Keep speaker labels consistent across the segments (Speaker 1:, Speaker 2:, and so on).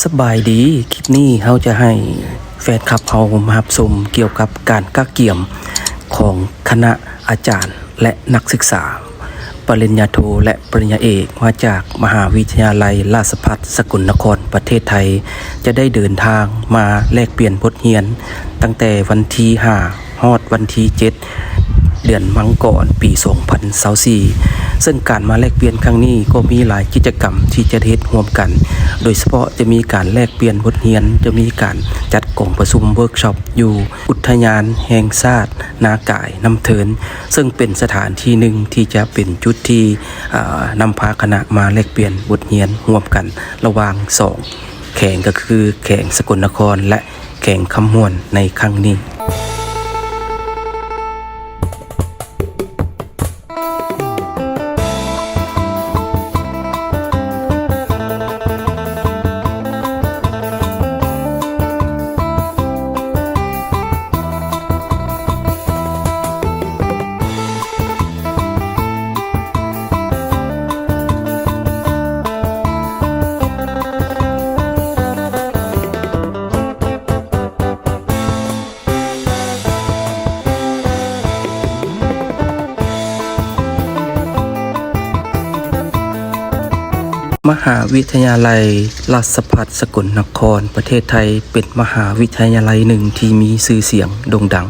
Speaker 1: สบายดี คลิปนี้เขาจะให้แฟนคลับเขามารับชมเกี่ยวกับการกักเกี่ยมของคณะอาจารย์และนักศึกษา ปริญญาโทและปริญญาเอกมาจากมหาวิทยาลัยราชภัฏสกลนครประเทศไทย จะได้เดินทางมาแลกเปลี่ยนบทเรียน ตั้งแต่วันที่5ฮอดวันที่7 เดือนมังกรปี 2024ซึ่งการมาแลกเปลี่ยนครั้งนี้ก็มีหลายกิจกรรมที่จะเฮ็ดร่วมกัน โดยเฉพาะจะมีการแลกเปลี่ยนบทเรียน จะมีการจัดกล่องประชุมเวิร์กช็อปอยู่อุทยานแห่งชาตินากายน้ำเทิน ซึ่งเป็นสถานที่หนึ่งที่จะเป็นจุดที่นำพาคณะมาแลกเปลี่ยนบทเรียนร่วมกันระหว่างสองแข่งก็คือแข่งสกลนครและแข่งคำมวนในครั้งนี้ มหาวิทยาลัยราชภัฏสกลนคร ประเทศไทยเป็นมหาวิทยาลัยหนึ่งที่มีชื่อเสียงโด่งดัง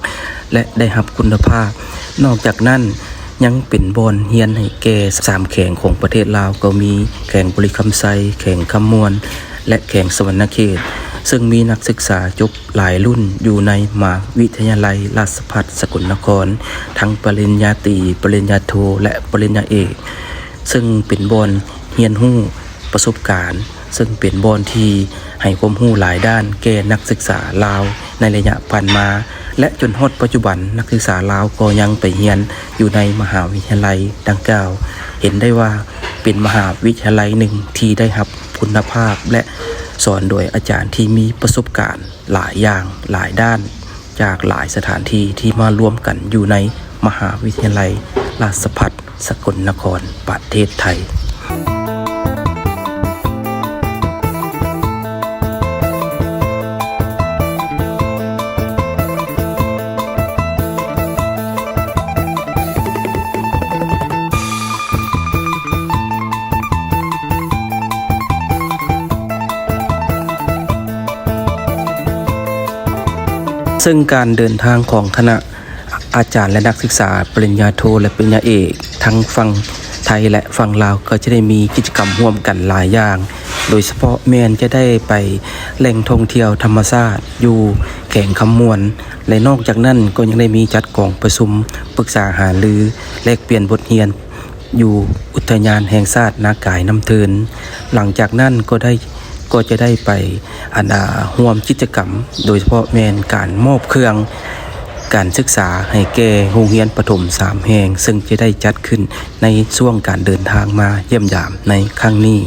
Speaker 1: และได้รับคุณภาพ นอกจากนั้นยังเป็นบอนเฮียนให้แก่สามแข่งของประเทศลาวก็มีแข่งบริคำไซแข่งคำมวล และแข่งสวรรณเขต ซึ่งมีนักศึกษาจบหลายรุ่นอยู่ในมหาวิทยาลัยราชภัฏสกลนคร ทั้งปริญญาตรีปริญญาโทและปริญญาเอก ซึ่งเป็นบอนเฮียนหู้ ประสบการณ์ ซึ่งเป็นบอนที่ให้ความรู้หลายด้านแก่นักศึกษาลาวในระยะผ่านมา และจนฮอดปัจจุบันนักศึกษาลาวก็ยังไปเรียนอยู่ในมหาวิทยาลัยดังกล่าว เห็นได้ว่าเป็นมหาวิทยาลัยหนึ่งที่ได้รับคุณภาพและสอนโดยอาจารย์ที่มีประสบการณ์หลายอย่างหลายด้าน จากหลายสถานที่ที่มารวมกันอยู่ในมหาวิทยาลัย ราชภัฏสกลนครประเทศไทย ซึ่งการเดินทางของคณะอาจารย์และนักศึกษา ปริญญาโทและปริญญาเอก ทั้งฝั่งไทยและฝั่งลาวก็จะได้มีกิจกรรมร่วมกันหลายอย่าง โดยเฉพาะแมนจะได้ไปแหล่งท่องเที่ยวธรรมชาติอยู่แข่งคำมวลและนอกจากนั้นก็ยังได้มีจัดกองประชุมปรึกษาหารือแลกเปลี่ยนบทเรียนอยู่อุทยานแห่งชาตินากายน้ำเทิน หลังจากนั้นก็ได้ ก็จะได้ไปอันาห่วมกิจกรรม โดยเฉพาะแมนการมอบเครื่องการศึกษาให้แก่โรงเรียนประถมสามแห่ง ซึ่งจะได้จัดขึ้นในช่วงการเดินทางมาเยี่ยมยามในครั้งนี้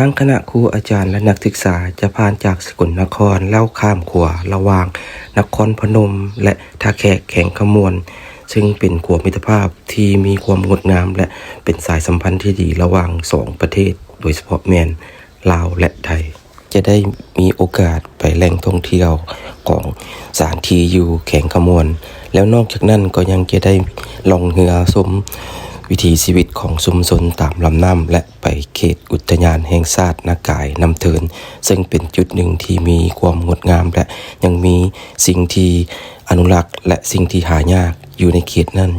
Speaker 1: ทั้งคณะครูอาจารย์และนักศึกษาจะผ่านจากสกลนครเล่าข้ามขัวระว่าง นครพนม และท่าแขกแข่งขมวน ซึ่งเป็นขัวมิตรภาพที่มีความงดงาม และเป็นสายสัมพันธ์ที่ดีระหว่างสองประเทศ โดยเฉพาะแมนลาวและไทย จะได้มีโอกาสไปแหล่งท่องเที่ยวของสถานที่อยู่แข่งขมวน แล้วนอกจากนั้นก็ยังจะได้ลองเรือชม วิถีชีวิตของชุมชนตามลำน้ำและไปเขตอุทยานแห่งชาตินากายน้ำเทิน ซึ่งเป็นจุดหนึ่งที่มีความงดงามและยังมีสิ่งที่อนุรักษ์และสิ่งที่หายากอยู่ในเขตนั้น